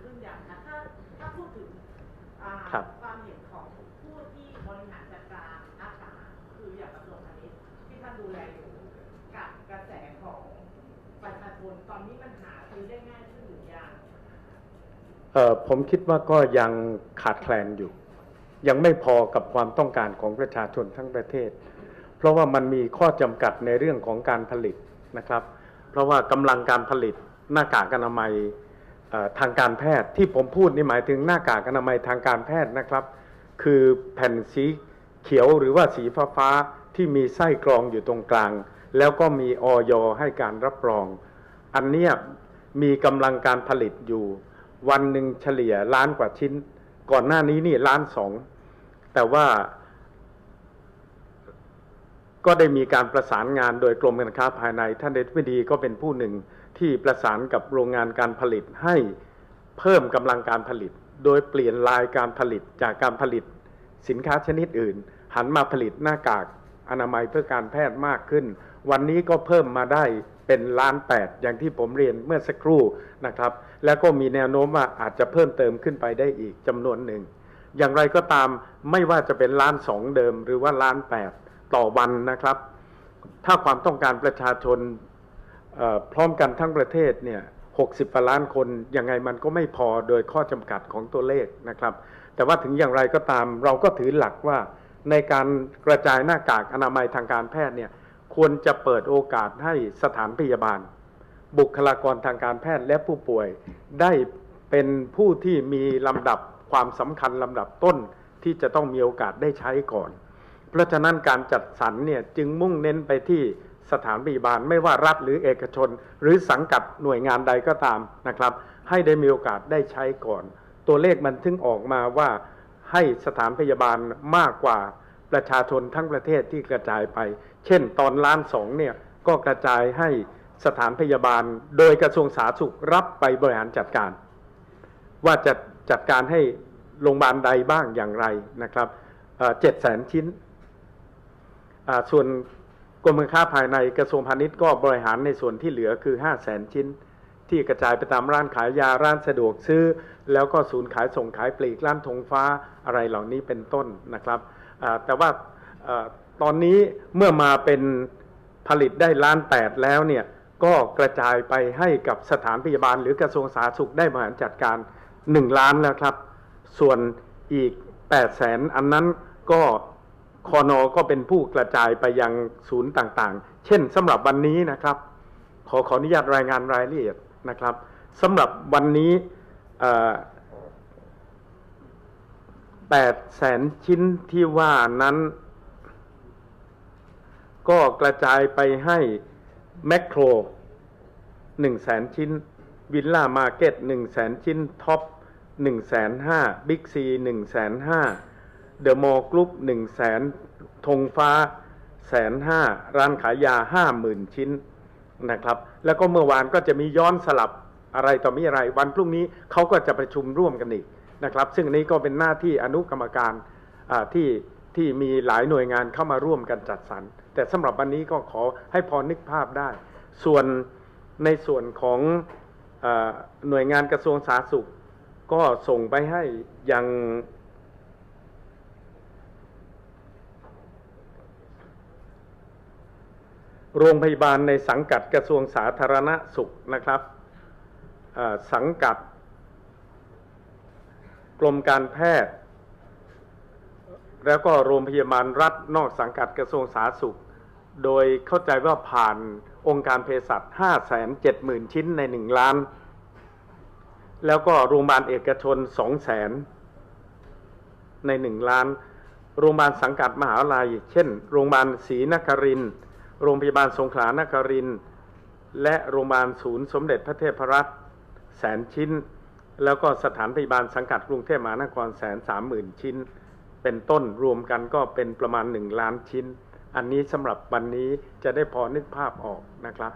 ขึ้นอย่างนะถ้าถ้าพูดถึงอ่าครับ ความเห็นของผู้ที่บริหารจัดการหน้ากากคืออย่างกระทรวงพาณิชย์ที่ท่านดูแลอยู่กับกระแสของประชาชนตอนนี้มันหาซื้อได้ง่ายขึ้นหรือยังเอ่อผมคิดว่าก็ยังขาดแคลนอยู่ ยังไม่พอกับความต้องการของประชาชนทั้งประเทศ เพราะว่ามันมีข้อจำกัดในเรื่องของการผลิตนะครับ เพราะว่ากำลังการผลิตหน้ากากอนามัยเอ่อ ทางการแพทย์ที่ผมพูดนี่หมายถึงหน้ากากอนามัยทางการแพทย์นะครับ คือแผ่นสีเขียวหรือว่าสีฟ้าฟาที่มีไส้กรองอยู่ตรงกลาง แล้วก็มีออยให้การรับรอง อันเนี้ยมีกำลังการผลิตอยู่ วันหนึ่งเฉลี่ยล้านกว่าชิ้น ก่อนหน้านี้นี่ล้านสองแต่ว่า ก็ได้มีการประสานงานโดยกรมการค้าภายในท่านเดชวิดีก็เป็นผู้หนึ่ง ที่ประสานกับโรงงานการผลิตให้เพิ่มกำลังการผลิต โดยเปลี่ยนลายการผลิตจากการผลิตสินค้าชนิดอื่น หันมาผลิตหน้ากากอนามัยเพื่อการแพทย์มากขึ้น วันนี้ก็เพิ่มมาได้เป็นล้านแปดอย่างที่ผมเรียนเมื่อสักครู่นะครับ แล้วก็มีแนวโน้มว่าอาจจะเพิ่มเติมขึ้นไปได้อีกจำนวนหนึ่ง อย่างไรก็ตามไม่ว่าจะเป็นล้านสองเดิมหรือว่าล้านแปดต่อวันนะครับ ถ้าความต้องการประชาชน พร้อมกันทั้งประเทศเนี่ย60กว่าล้านคนยังไงมันก็ไม่พอโดยข้อจำกัดของตัวเลขนะครับ แต่ว่าถึงอย่างไรก็ตามเราก็ถือหลักว่าในการกระจายหน้ากากอนามัยทางการแพทย์เนี่ยควรจะเปิดโอกาสให้สถานพยาบาล บุคลากรทางการแพทย์และผู้ป่วย ได้เป็นผู้ที่มีลำดับความสำคัญลำดับต้นที่จะต้องมีโอกาสได้ใช้ก่อน เพราะฉะนั้นการจัดสรรเนี่ยจึงมุ่งเน้นไปที่ สถานพยาบาลไม่ว่ารัฐหรือเอกชน หรือสังกัดหน่วยงานใดก็ตามนะครับ ให้ได้มีโอกาสได้ใช้ก่อน ตัวเลขมันถึงออกมาว่าให้สถานพยาบาลมากกว่าประชาชนทั้งประเทศที่กระจายไป เช่น ตอนล้านสองเนี่ยก็กระจายให้สถานพยาบาล โดยกระทรวงสาธารณสุขรับไปบริหารจัดการ ว่าจะจัดการให้โรงพยาบาลใดบ้างอย่างไรนะครับเจ็ดแสนชิ้น ส่วน กรมการค้าภายในกระทรวงพาณิชย์ก็บริหารในส่วนที่เหลือคือ 5 0 0แสนชิ้น ที่กระจายไปตามร้านขายยาร้านสะดวกซื้อ แล้วก็ศูนย์ขายส่งขายปลีกร้านธงฟ้าอะไรเหล่านี้เป็นต้นนะครับแต่ว่าอาตอนนี้เมื่อมาเป็นผลิตได้ล้านแปดแล้วเนี่ยก็กระจายไปให้กับสถานพยาบาล หรือกระทรวงสาธารณสุขได้บริหารจัดการ 1 ล้านแล้วครับ ส่วนอีก8 0 0แสนอันนั้นก็ คอนอก็เป็นผู้กระจายไปยังศูนย์ต่างๆ เช่นสำหรับวันนี้นะครับ ขอขออนุญาตรายงานรายละเอียดนะครับสำหรับวันนี้แปดแสนชิ้นที่ว่านั้น ก็กระจายไปให้แมคโครหนึ่งแสนชิ้นวิลล่ามาร์เก็ตหนึ่งแสนชิ้นท็อปหนึ่งแสนห้าบิ๊กซีหนึ่งแสนห้า เดอะมอลล์กรุ๊ปหนึ่งแสนธงฟ้าแสนห้าร้านขายยาห้าหมื่นชิ้นนะครับ แล้วก็เมื่อวานก็จะมีย้อนสลับอะไรต่อมีอะไร วันพรุ่งนี้เขาก็จะประชุมร่วมกันอีกนะครับ ซึ่งนี้ก็เป็นหน้าที่อนุกรรมการที่ที่มีหลายหน่วยงานเข้ามาร่วมกันจัดสรร แต่สำหรับวันนี้ก็ขอให้พอนึกภาพได้ ส่วนในส่วนของอหน่วยงานกระทรวงสาธารณสุข ก็ส่งไปให้ยัง โรงพยาบาลในสังกัดกระทรวงสาธารณสุขนะครับสังกัด กรมการแพทย์ แล้วก็โรงพยาบาลรัฐนอกสังกัดกระทรวงสาธารณสุข โดยเข้าใจว่าผ่านองค์การเภสัช5 7 0 0 0 0 ชิ้นใน 1 ล้าน แล้วก็โรงพยาบาลเอกชน 2 0 0 0 0 0 ใน 1 ล้าน โรงพยาบาลสังกัดมหาวิทยาลัย เช่น โรงพยาบาลศรีนครินทร์ โรงพยาบาลสงขลานครินและโรงพยาบาลศูนย์สมเด็จพระเทพรัตน์แสนชิ้น แล้วก็สถานพยาบาลสังกัดกรุงเทพมหานครแสนสามหมื่นชิ้น เป็นต้นรวมกันก็เป็นประมาณหนึ่งล้านชิ้น อันนี้สำหรับวันนี้จะได้พอนึกภาพออกนะครับ